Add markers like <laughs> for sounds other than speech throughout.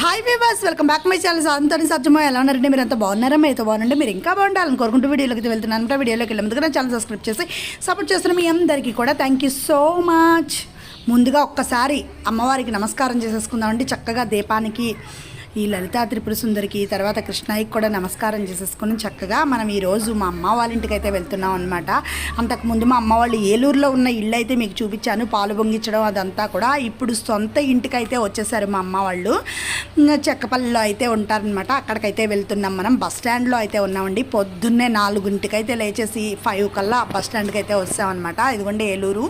Hi వివాస్ welcome back my channel అంతా సత్యమో ఎలా ఉన్నారండి? మీరు అంత బాగున్నారా? మీతో బాగుండండి మీరు ఇంకా బాగుండాలని కోరుకుంటూ వీడియోలోకి వెళ్తున్నాను. అంటే వీడియోలోకి వెళ్ళే ముందుగా నా ఛానల్ సబ్స్క్రైబ్ చేసి సపోర్ట్ చేస్తున్న మీ అందరికీ కూడా థ్యాంక్ యూ సో మచ్ ముందుగా ఒక్కసారి అమ్మవారికి నమస్కారం చేసేసుకుందామండి. చక్కగా దీపానికి ఈ లలితా త్రిపుర సుందరికి తర్వాత కృష్ణయ్యకి కూడా నమస్కారం చేసేసుకుని చక్కగా మనం ఈరోజు మా అమ్మ వాళ్ళ ఇంటికి అయితే వెళ్తున్నాం అనమాట అంతకుముందు మా అమ్మ వాళ్ళు ఏలూరులో ఉన్న ఇల్లు అయితే మీకు చూపించాను. పాలు పొంగించడం అదంతా కూడా ఇప్పుడు సొంత ఇంటికి అయితే వచ్చేసారు మా అమ్మ వాళ్ళు. చెక్కపల్లిలో అయితే ఉంటారనమాట అక్కడికైతే వెళ్తున్నాం మనం. బస్ స్టాండ్లో అయితే ఉన్నామండి. పొద్దున్నే నాలుగుంటికి అయితే లేచేసి ఫైవ్ కల్లా బస్ స్టాండ్కి అయితే వస్తామన్నమాట ఇదిగోండి ఏలూరు.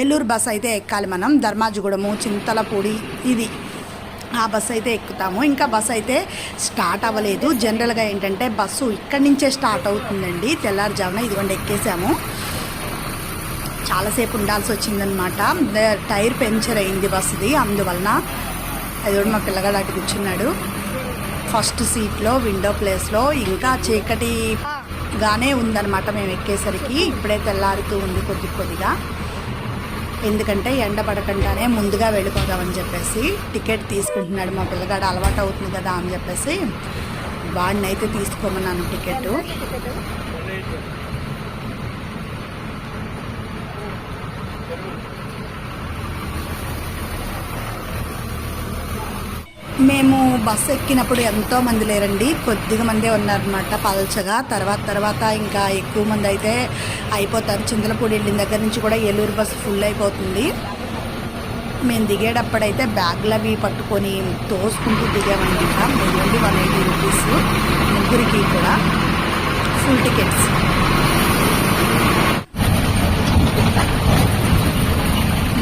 ఏలూరు బస్ అయితే ఎక్కాలి మనం. ధర్మాజుగూడము చింతలపూడి ఇది ఆ బస్సు అయితే ఎక్కుతాము. ఇంకా బస్సు అయితే స్టార్ట్ అవ్వలేదు. జనరల్గా ఏంటంటే బస్సు ఇక్కడి నుంచే స్టార్ట్ అవుతుందండి. తెల్లారుజామున ఇదిగోండి ఎక్కేసాము. చాలాసేపు ఉండాల్సి వచ్చిందనమాట ద- టైర్ పెంచర్ అయింది బస్సుది. అందువలన అది కూడా మా పిల్లగాడు అటు కూర్చున్నాడు. ఫస్ట్ సీట్లో విండో ప్లేస్లో ఇంకా చీకటిగానే ఉందన్నమాట మేము ఎక్కేసరికి. ఇప్పుడే తెల్లారుతూ ఉంది కొద్ది కొద్దిగా. ఎందుకంటే ఎండ పడకుండానే ముందుగా వెళ్ళిపోదామని చెప్పేసి టికెట్ తీసుకుంటున్నాడు. మా పిల్లగాడు అలవాటు అవుతుంది కదా అని చెప్పేసి వాడినైతే తీసుకోమన్నాను టికెట్. మేము బస్సు ఎక్కినప్పుడు ఎంతో మంది లేరండి. కొద్దిగా మందే ఉన్నారనమాట పలచగా. తర్వాత తర్వాత ఇంకా ఎక్కువ మంది అయితే అయిపోతారు. చింతలపూడి వెళ్ళిన దగ్గర నుంచి కూడా ఏలూరు బస్సు ఫుల్ అయిపోతుంది. మేము దిగేటప్పుడైతే బ్యాగ్లు అవి పట్టుకొని తోసుకుంటూ దిగామండి ఇంకా. One eighty rupees. ముగ్గురికి కూడా ఫుల్ టికెట్స్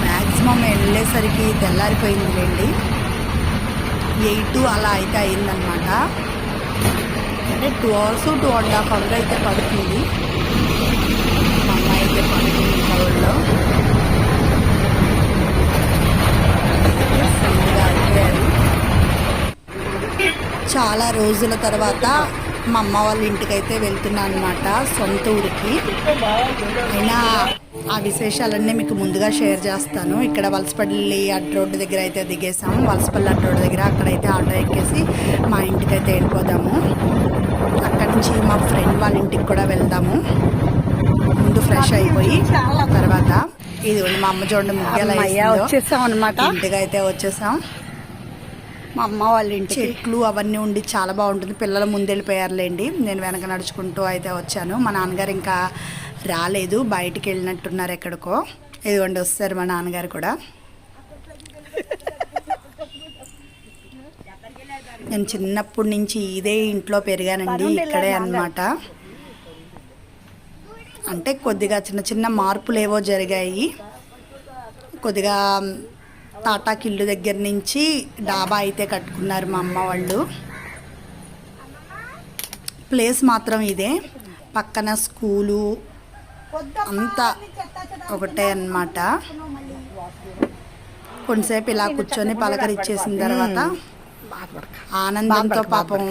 మ్యాక్సిమం వెళ్ళేసరికి తెల్లారిపోయిందిలేండి. ఎయిట్ అలా అయితే అయిందనమాట అంటే two hours two and half hour అయితే పడుతుంది. మా అమ్మాయి అయితే పడుతుంది కవర్లో చాలా రోజుల తర్వాత మా అమ్మ వాళ్ళ ఇంటికి అయితే వెళ్తున్నా అనమాట సొంత ఊరికి. అయినా ఆ విశేషాలన్నీ మీకు ముందుగా షేర్ చేస్తాను. ఇక్కడ వలసపల్లి అడ్డ రోడ్డు దగ్గర అయితే దిగేసాము. వలసపల్లి అడ్డ రోడ్డు దగ్గర అక్కడైతే ఆటో ఎక్కేసి మా ఇంటికి అయితే వెళ్ళిపోదాము. అక్కడి నుంచి మా ఫ్రెండ్ వాళ్ళ ఇంటికి కూడా వెళ్దాము. ముందు ఫ్రెష్ అయిపోయి తర్వాత ఇది మా అమ్మ చూడండి ముగ్గులు వచ్చేసాం అనమాట ఇంటికి అయితే వచ్చేసాం. మా అమ్మ వాళ్ళ ఇంటి చెట్లు అవన్నీ ఉండి చాలా బాగుంటుంది. పిల్లలు ముందెళ్ళిపోయారులేండి. నేను వెనక నడుచుకుంటూ అయితే వచ్చాను. మా నాన్నగారు ఇంకా రాలేదు. బయటికి వెళ్ళినట్టున్నారు ఎక్కడికో. ఇదిగోండి వస్తారు మా నాన్నగారు కూడా. నేను చిన్నప్పటి నుంచి ఇదే ఇంట్లో పెరిగానండి. ఇక్కడే అన్నమాట. అంటే కొద్దిగా చిన్న చిన్న మార్పులు ఏవో జరిగాయి. కొద్దిగా తాటాకి ఇల్లు దగ్గర నుంచి డాబా అయితే కట్టుకున్నారు మా అమ్మ వాళ్ళు. ప్లేస్ మాత్రం ఇదే. పక్కన స్కూలు అంతా ఒకటే అన్నమాట. కొంతసేపు ఇలా కూర్చొని పలకరిచ్చేసిన తర్వాత ఆనందంతో పాపం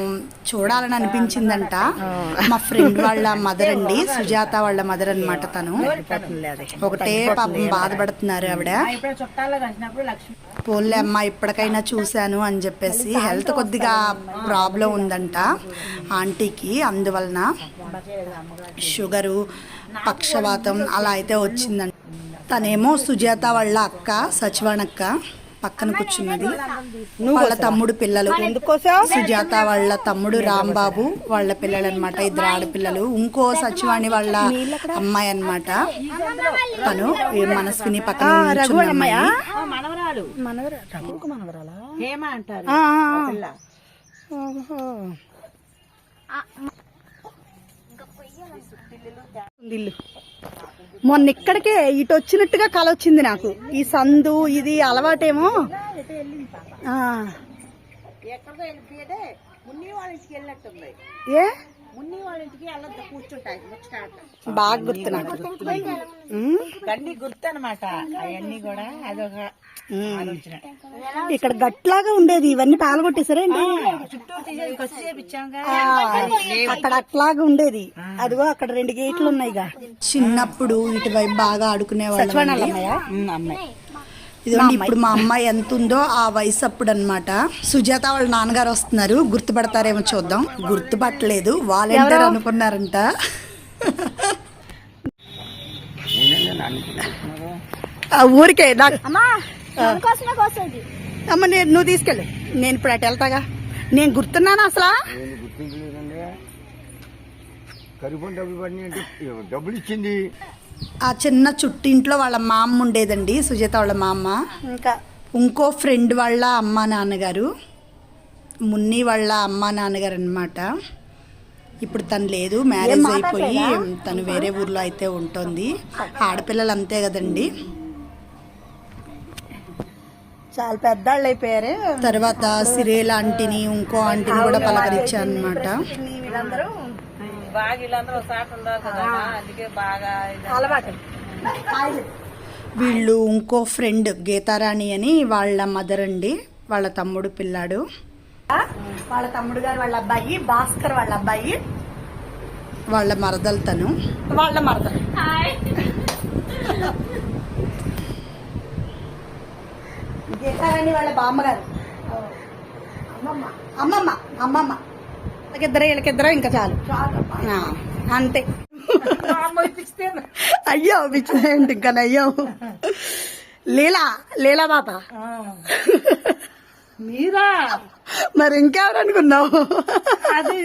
చూడాలని అనిపించిందంట. మా ఫ్రెండ్ వాళ్ళ <laughs> మదర్ అండి సుజాత వాళ్ళ మదర్ అన్నమాట తను. ఒకటే పాపం బాధపడుతున్నారు ఆవిడ. పోన్లే అమ్మ ఇప్పటికైనా చూశాను అని చెప్పేసి హెల్త్ కొద్దిగా ప్రాబ్లం ఉందంట ఆంటీకి. అందువలన షుగరు పక్షవాతం అలా అయితే వచ్చిందంట. తనేమో సుజాత వాళ్ళ అక్క సచివాణక్క పక్కన కూర్చున్నది వాళ్ళ తమ్ముడు పిల్లలు. సుజాత వాళ్ళ తమ్ముడు రాంబాబు వాళ్ళ పిల్లలు అనమాట ఇద్దరు ఆడపిల్లలు. ఇంకో సచివాణి వాళ్ళ అమ్మాయి అన్నమాట. తను ఈ మనస్విని పక్కన. మనవరాలు. మొన్న ఇక్కడికే ఇటు వచ్చినట్టుగా కల వచ్చింది నాకు. ఈ సందు ఇది అలవాటేమో. ఏ? వెళ్ళొద్దు కూర్చుంటాయి బాగా గుర్తు నాకు గండి గుర్తు అనమాట అవన్నీ కూడా అదొక. ఆలోచన. ఇక్కడ గట్లాగా ఉండేది ఇవన్నీ పాల్గొట్టేసారేంటి చుట్టూ తీసేది ఖర్చు చేపించాంగా అక్కడ అట్లాగా ఉండేది. అదిగో అక్కడ రెండు గేట్లు ఉన్నాయిగా. చిన్నప్పుడు ఇటువైపు బాగా ఆడుకునే ఉమ్, అమ్మాయి. ఇదిగోండి ఇప్పుడు మా అమ్మాయి ఎంత ఉందో ఆ వయసు అప్పుడు అనమాట సుజాత వాళ్ళ నాన్నగారు వస్తున్నారు గుర్తుపడతారేమో చూద్దాం. గుర్తుపట్టలేదు వాలంటీర్ అనుకున్నారంట. ఆ ఊరికే అమ్మా కోసమే కోసేది. అమ్మ నేను నువ్వు తీసుకెళ్ళు. నేను ఇప్పుడు అటు వెళ్తాగా. నేను గుర్తున్నాను అసలు? డబ్బులు ఇచ్చింది. ఆ చిన్న చుట్టింట్లో వాళ్ళ మా అమ్మ ఉండేదండి సుజాత వాళ్ళ మా అమ్మ ఇంకా? ఇంకో ఫ్రెండ్ వాళ్ళ అమ్మ నాన్నగారు మున్ని వాళ్ళ అమ్మ నాన్నగారు అనమాట ఇప్పుడు తను లేదు మ్యారేజ్ అయిపోయి తను వేరే ఊర్లో అయితే ఉంటుంది. ఆడపిల్లలు అంతే కదండి. చాలా పెద్దాళ్ళు అయిపోయారు తర్వాత సిరేల్ ఆంటీని ఇంకో ఆంటీని కూడా పలకరించాను అనమాట వీళ్ళందరూ బాగా వీళ్ళందరూ ఒకసారి ఉన్నారు కదా అందుకే బాగా ఇది అలవాటు. వీళ్ళు ఇంకో ఫ్రెండ్ గీతారాణి అని వాళ్ళ మదర్ అండి వాళ్ళ తమ్ముడు పిల్లాడు. వాళ్ళ తమ్ముడు గారు వాళ్ళ అబ్బాయి భాస్కర్ వాళ్ళ అబ్బాయి. వాళ్ళ మరదలు తను. వాళ్ళ మరద గీతారాణి వాళ్ళ బామ్మగారు. అమ్మమ్మ అమ్మమ్మ అమ్మమ్మ. వీళ్ళకిద్దరు వీళ్ళకిద్దరు ఇంకా చాలు. అంతే. అయ్యో పిచ్చేయండి ఇంకా అయ్యో లీలా లీలా పాప మీరా? మరి ఇంకెవరు అనుకున్నావు? అది.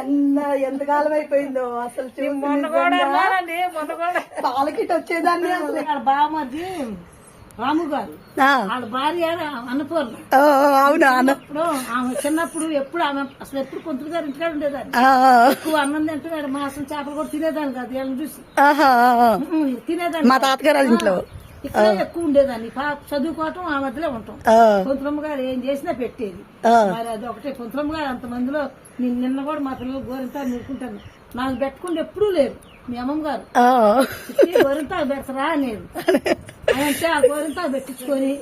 ఎంత ఎంతకాలం అయిపోయిందో అసలు మొన్న కూడా పాలకిట్ వచ్చేదాన్ని అసలు. వాళ్ళ భార్య అన్నపూర్ణ. అవునా అన్న. ఇప్పుడు ఆమె చిన్నప్పుడు ఎప్పుడు ఆమె అసలు ఎప్పుడు కొంతులు గారు ఇంటికాడ ఉండేదాన్ని. ఎక్కువ అన్నం వాడు మాసం చేపలు కూడా తినేదాన్ని కాదు వీళ్ళని చూసి. తినేదాన్ని మా తాతగారు ఇంట్లో. ఇక్కడ ఎక్కువ ఉండేదాన్ని. చదువుకోవటం ఆ మధ్యలో ఉంటాం. పొంతులమ్మ గారు ఏం చేసినా పెట్టేది. మరి అది ఒకటే పొంతులమ్మ గారు అంతమందిలో నేను నిన్న కూడా మా పిల్లలు గోరింతా నిలుకుంటాను నాకు పెట్టుకుంటే ఎప్పుడూ లేరు మీ అమ్మమ్మ గారు ఆ, "ఈ గోరింతా పెడతారా అనేది. అంటే ఆ గోరింతా పెట్టించుకొని.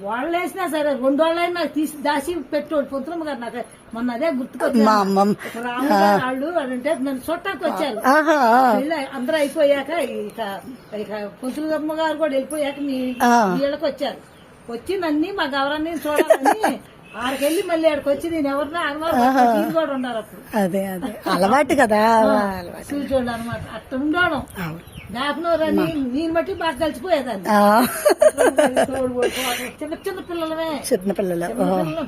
వాళ్ళు వేసినా సరే రెండు వాళ్ళైనా తీసి దాచి పెట్టోడు పొంతులమ్మ గారు నాకు. మొన్న అదే గుర్తుకొచ్చారు. అమ్మమ్మ. రాము గారు వాళ్ళు అంటే నన్ను చూడటానికి వచ్చారు. అందరూ అయిపోయాక ఇక ఇక పొంతులమ్మ గారు కూడా వెళ్ళిపోయాక మీ. వీళ్ళకి వచ్చారు. వచ్చి నన్ను మా గౌరాన్ని చూడాలని ఆడికెళ్ళి మళ్ళీ ఆడికి వచ్చి నేను ఎవరినో అనుమానం కూడా ఉన్నారు అప్పుడు. అదే అదే. అలవాటు కదా చూచోళ్ళు అనమాట. అట్ట ఉండడం. అవును. జ్ఞాపనని నేను బట్టి బాగా కలిసిపోయేదాన్ని చిన్న చిన్న పిల్లలమే. చిన్న పిల్లలు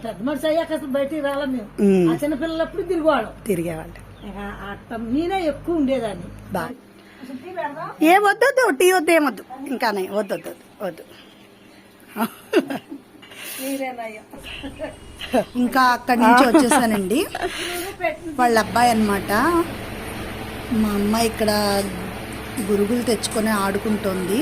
పెద్ద మనిషి అయ్యాక అసలు బయటికి రాలేం మేము. ఆ చిన్న పిల్లలప్పుడు తిరిగేవాళ్ళం. తిరిగేవాళ్ళు. అట్ట నేనే ఎక్కువ ఉండేదాన్ని. బాగా ఏ వద్దు వద్దు టీ వద్దు. ఏమొద్దు ఇంకానే వద్దు వద్దు వద్దు, వద్దు. ఇంకా అక్కడి నుంచి వచ్చేసానండి. వాళ్ళ అబ్బాయి అన్నమాట. మా అమ్మ ఇక్కడ గురుగులు తెచ్చుకొని ఆడుకుంటోంది.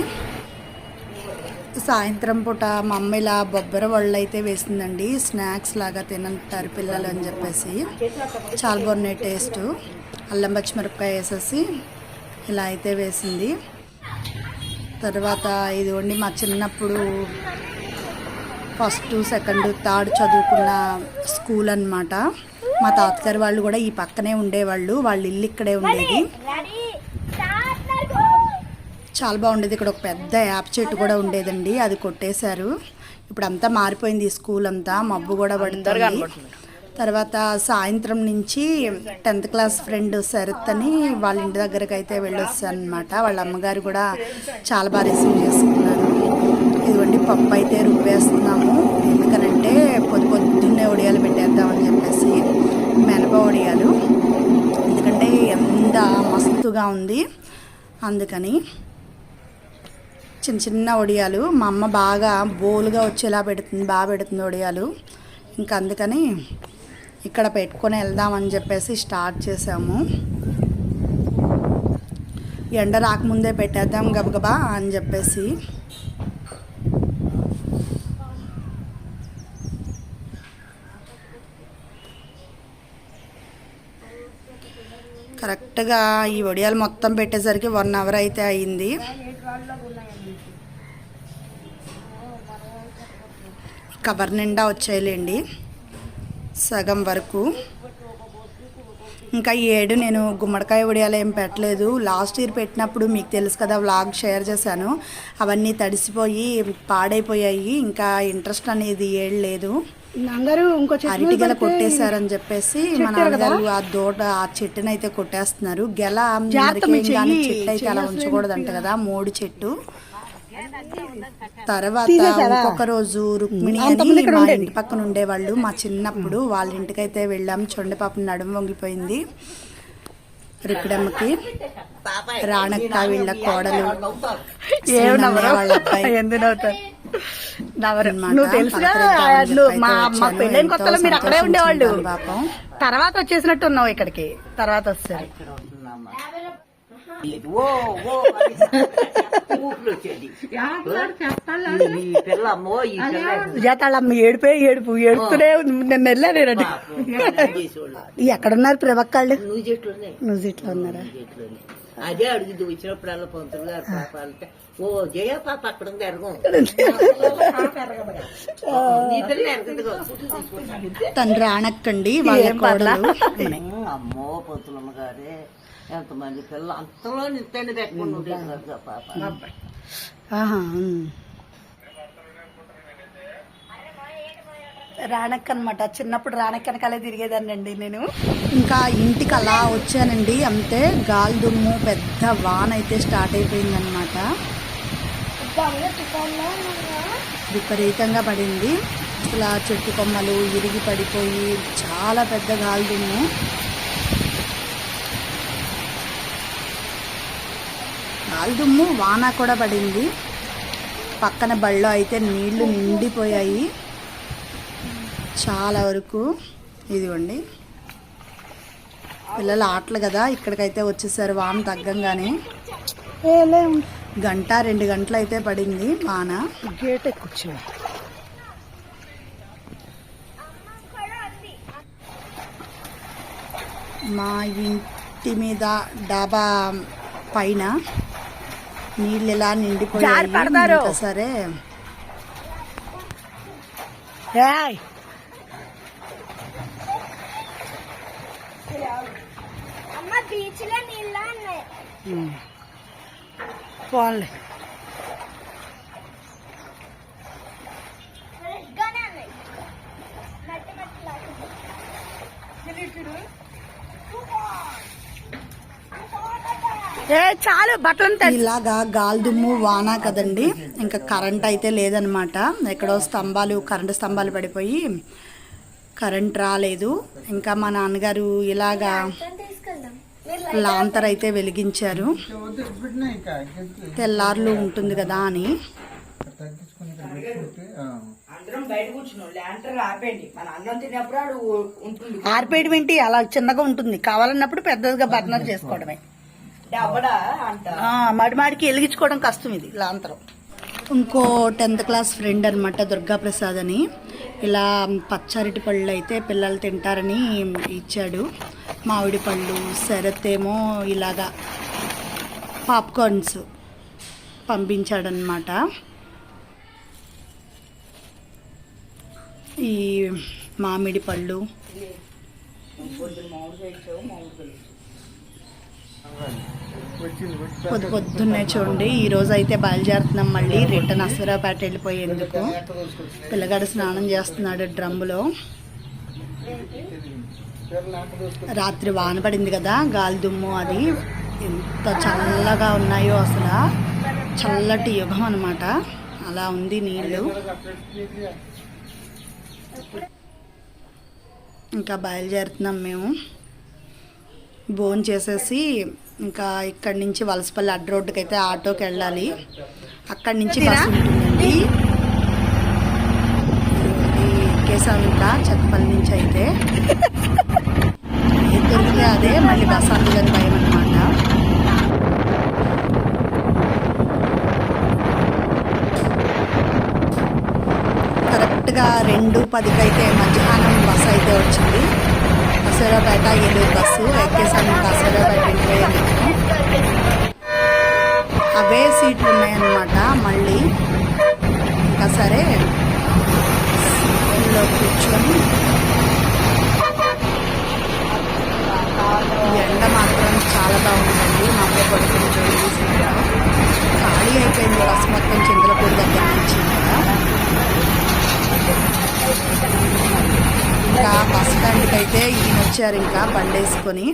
సాయంత్రం పూట మా అమ్మ ఇలా బొబ్బర వాళ్ళు అయితే వేసిందండి. స్నాక్స్ లాగా తినంటారు పిల్లలు అని చెప్పేసి. చాలా బాగున్నాయి టేస్ట్. అల్లం పచ్చిమిరపకాయ వేసేసి ఇలా అయితే వేసింది. తర్వాత ఇదిగోండి మా చిన్నప్పుడు ఫస్ట్ సెకండ్ థర్డ్ చదువుకున్న స్కూల్ అన్నమాట. మా తాతగారు వాళ్ళు కూడా ఈ పక్కనే ఉండేవాళ్ళు. వాళ్ళ ఇల్లు ఇక్కడే ఉండేది. చాలా బాగుండేది. ఇక్కడ ఒక పెద్ద యాప్ చెట్టు కూడా ఉండేదండి. అది కొట్టేశారు. ఇప్పుడు అంతా మారిపోయింది ఈ స్కూల్ అంతా. మబ్బు కూడా పడుతుంది. తర్వాత సాయంత్రం నుంచి టెన్త్ క్లాస్ ఫ్రెండ్ శరత్ అని వాళ్ళ ఇంటి దగ్గరకు అయితే వెళ్ళొచ్చాను అనమాట వాళ్ళ అమ్మగారు కూడా చాలా బాగా రిసీవ్ చేసుకున్నారు. ఇదిగోండి పప్పు అయితే రుబ్బేస్తున్నాము ఎందుకనంటే పొద్దు పొద్దున్నే ఒడియాలు పెట్టేద్దామని చెప్పేసి ఒడియాలు ఎందుకంటే ఎంత మస్తుగా ఉంది అందుకని చిన్న చిన్న వడియాలు మా అమ్మ బాగా బోలుగా వచ్చేలా పెడుతుంది బాగా పెడుతుంది వడియాలు ఇంకా అందుకని ఇక్కడ పెట్టుకొని వెళ్దామని చెప్పేసి స్టార్ట్ చేసాము. ఎండ రాకముందే పెట్టేద్దాం గబగబా అని చెప్పేసి కరెక్ట్గా ఈ వడియాలు మొత్తం పెట్టేసరికి వన్ అవర్ అయితే అయింది. కవర్ నిండా వచ్చాయిలేండి సగం వరకు. ఇంకా ఈ ఏడు నేను గుమ్మడికాయ వడియాలు ఏం పెట్టలేదు. లాస్ట్ ఇయర్ పెట్టినప్పుడు మీకు తెలుసు కదా వ్లాగ్ షేర్ చేశాను. అవన్నీ తడిసిపోయి పాడైపోయాయి. ఇంకా ఇంట్రెస్ట్ అనేది ఏడు లేదు. అందరూ ఇంకో అరటి గెల కొట్టేశారని చెప్పేసి మా నాన్నగారు ఆ దోట ఆ చెట్టుని అయితే కొట్టేస్తున్నారు. గెల కానీ చెట్టు అయితే అలా ఉంచకూడదు అంట కదా మోడు చెట్టు. తర్వాత ఇంకొక రోజు రుక్మిణి అని మా ఇంటి పక్కన ఉండేవాళ్ళు మా చిన్నప్పుడు. వాళ్ళ ఇంటికైతే వెళ్ళాం. చొండ పాపం నడుము వంగిపోయింది. రిపిడమ్మకి రాణక్క వీళ్ళ కోడలు. నువ్వు తెలుసుగా మా మా. పెళ్ళైన కొత్తలో మీరు అక్కడే ఉండేవాళ్ళు. తర్వాత వచ్చేసినట్టు ఉన్నావు ఇక్కడికి. తర్వాత వస్తారు. ఓ ఓ వచ్చేది ఈ ఈ ఏడిపోయి ఏడుపు ఏడుస్తూనే ఉంది. నిన్న వెళ్ళాను ఎక్కడున్నారు ప్రభక్కళ్ళు? నువ్వు చెట్లు ఉన్నారా అదే అడుగుద్దు వచ్చినప్పుడల్లా పంతులు గారు పాప అంటే ఓ జయ పాప అక్కడ ఉంది ఎరగం తను రానక్కండి వాళ్ళ అమ్మో పంతులమ్మ గారే. ఎంతమంది పిల్లలు? అంతలో నిత్యాన్ని పెట్టుకుని ఉండేది కదా పాప. రాణక్క అనమాట చిన్నప్పుడు రాణక్క వెనకాలే తిరిగేదాన్నండి నేను. ఇంకా ఇంటికి అలా వచ్చానండి. అంతే గాలి దుమ్ము పెద్ద వాన అయితే స్టార్ట్ అయిపోయిందనమాట విపరీతంగా పడింది. అసలు ఆ చెట్టు కొమ్మలు ఇరిగి పడిపోయి చాలా పెద్ద గాలి దుమ్ము. గాలి దుమ్ము వాన కూడా పడింది. పక్కన బళ్ళు అయితే నీళ్ళు నిండిపోయాయి. చాలా వరకు ఇదిగోండి. పిల్లలు ఆటలు కదా ఇక్కడికైతే వచ్చేసారు వాన తగ్గంగానే. గంట రెండు గంటలు అయితే పడింది వాన. గేట్ కూర్చో మా ఇంటి మీద డాబా పైన నీళ్ళు ఇలా నిండిపోయాయి జారి పడతారు. సరే. ఏయ్. ఉమ్. ఏ చాలు బట్టలు తె- ఇలాగా గాలి దుమ్ము వాన కదండి. ఇంకా కరెంట్ అయితే లేదనమాట ఎక్కడో స్తంభాలు కరెంటు స్తంభాలు పడిపోయి కరెంట్ రాలేదు. ఇంకా మా నాన్నగారు ఇలాగా లాంతర్ అయితే వెలిగించారు. తెల్లార్లు ఉంటుంది కదా అని. ఆర్పేయడం ఏంటి? అలా చిన్నగా ఉంటుంది. కావాలన్నప్పుడు పెద్దదిగా బర్నర్ చేసుకోవడమే. మడిమాడికి వెలిగించుకోవడం కష్టం ఇది లాంతరం ఇంకో టెన్త్ క్లాస్ ఫ్రెండ్ అనమాట దుర్గా ప్రసాద్ అని. ఇలా పచ్చరటి పళ్ళు అయితే పిల్లలు తింటారని ఇచ్చాడు. మామిడి పళ్ళు శరత్ ఏమో ఇలాగా పాప్కార్న్స్ పంపించాడనమాట ఈ మామిడి పళ్ళు. పొద్దు పొద్దున్నే చూడండి. ఈరోజు అయితే బయలుదేరుతున్నాం మళ్ళీ రిటర్న్ అసరాపేట వెళ్ళిపోయేందుకు. పిల్లగాడు స్నానం చేస్తున్నాడు డ్రమ్ములో. రాత్రి వాన పడింది కదా గాలి దుమ్ము అది. ఎంత చల్లగా ఉన్నాయో అసలు. చల్లటి యుగం అనమాట అలా ఉంది నీళ్ళు ఇంకా బయలుదేరుతున్నాం మేము. భోన్ చేసేసి ఇంకా ఇక్కడి నుంచి వలసపల్లి అడ్డ రోడ్డుకి అయితే ఆటోకి వెళ్ళాలి. అక్కడి నుంచి బస్సు ఉంటుందండి. ఇంకా చెత్తపల్లి నుంచి అయితే. ఏది దొరికితే అదే మళ్ళీ బస్సు అందుదని భయం అనమాట కరెక్ట్గా రెండు పదికి అయితే మధ్యాహ్నం బస్సు అయితే వచ్చింది. కాసరాపేట ఏలూరు బస్సు ఎక్కేసాము కాసరాపేట వెళ్ళాము అవే సీట్లు ఉన్నాయన్నమాట మళ్ళీ ఇంకా సరే కూర్చొని ఎండ మాత్రం చాలా బాగుంటుంది మా అమ్మాయి పడుకుని చూసి ఖాళీ అయిపోయింది బస్సు మొత్తం చింతలపూడి దగ్గర నుంచి కదా? వచ్చారు ఇంకా బండేసుకొని.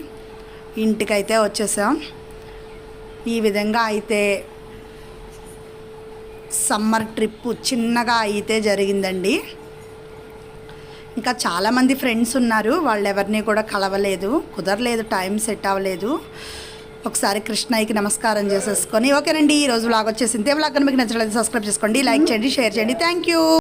ఇంటికైతే వచ్చేసాం. ఈ విధంగా అయితే సమ్మర్ ట్రిప్ చిన్నగా అయితే జరిగిందండి. ఇంకా చాలామంది ఫ్రెండ్స్ ఉన్నారు. వాళ్ళు ఎవరిని కూడా కలవలేదు. కుదరలేదు టైం సెట్ అవ్వలేదు. ఒకసారి కృష్ణయ్యకి నమస్కారం చేసేసుకొని. ఓకేనండి ఈరోజు వ్లాగ్ వచ్చేసింది. వ్లాగ్ మీకు నచ్చలేదు సబ్స్క్రైబ్ చేసుకోండి లైక్ చేయండి షేర్ చేయండి. Thank you